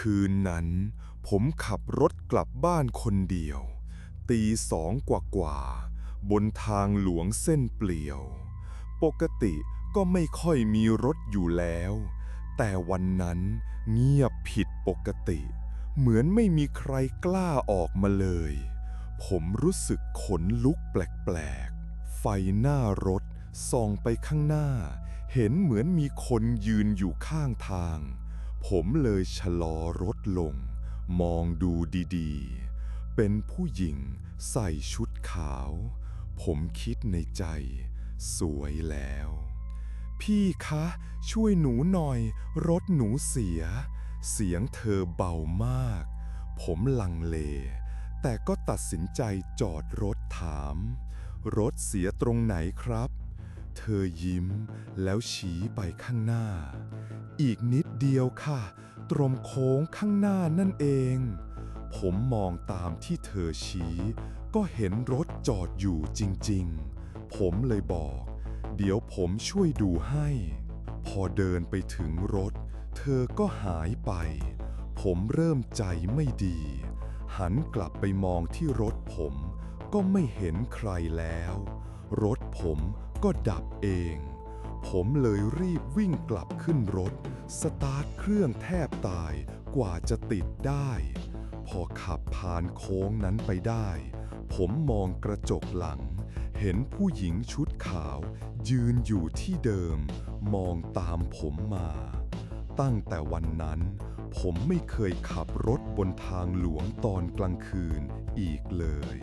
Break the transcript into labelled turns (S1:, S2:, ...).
S1: คืนนั้น ผมขับรถกลับบ้านคนเดียว ตีสองกว่ากว่า บนทางหลวงเส้นเปลี่ยว ปกติก็ไม่ค่อยมีรถอยู่แล้ว แต่วันนั้นเงียบผิดปกติ เหมือนไม่มีใครกล้าออกมาเลย ผมรู้สึกขนลุกแปลกๆ ไฟหน้ารถส่องไปข้างหน้า เห็นเหมือนมีคนยืนอยู่ข้างทาง ผมเลยชะลอรถลง มองดูดีๆ เป็นผู้หญิงใส่ชุดขาว ผมคิดในใจ สวยแล้ว พี่คะ ช่วยหนูหน่อย รถหนูเสีย เสียงเธอเบามาก ผมลังเล แต่ก็ตัดสินใจจอดรถถาม รถเสียตรงไหนครับ เธอยิ้มแล้วชี้ไปข้างหน้า อีกนิดเดียวค่ะ ตรงโค้งข้างหน้านั่นเอง ผมมองตามที่เธอชี้ ก็เห็นรถจอดอยู่จริงๆ ผมเลยบอก เดี๋ยวผมช่วยดูให้ พอเดินไปถึงรถ เธอก็หายไป ผมเริ่มใจไม่ดี หันกลับไปมองที่รถผม ก็ไม่เห็นใครแล้ว รถผมก็ดับเอง ผมเลยรีบวิ่งกลับขึ้นรถ สตาร์ทเครื่องแทบตายกว่าจะติดได้ พอขับผ่านโค้งนั้นไปได้ ผมมองกระจกหลัง เห็นผู้หญิงชุดขาว ยืนอยู่ที่เดิม มองตามผมมา ตั้งแต่วันนั้น ผมไม่เคยขับรถบนทางหลวงตอนกลางคืนอีกเลย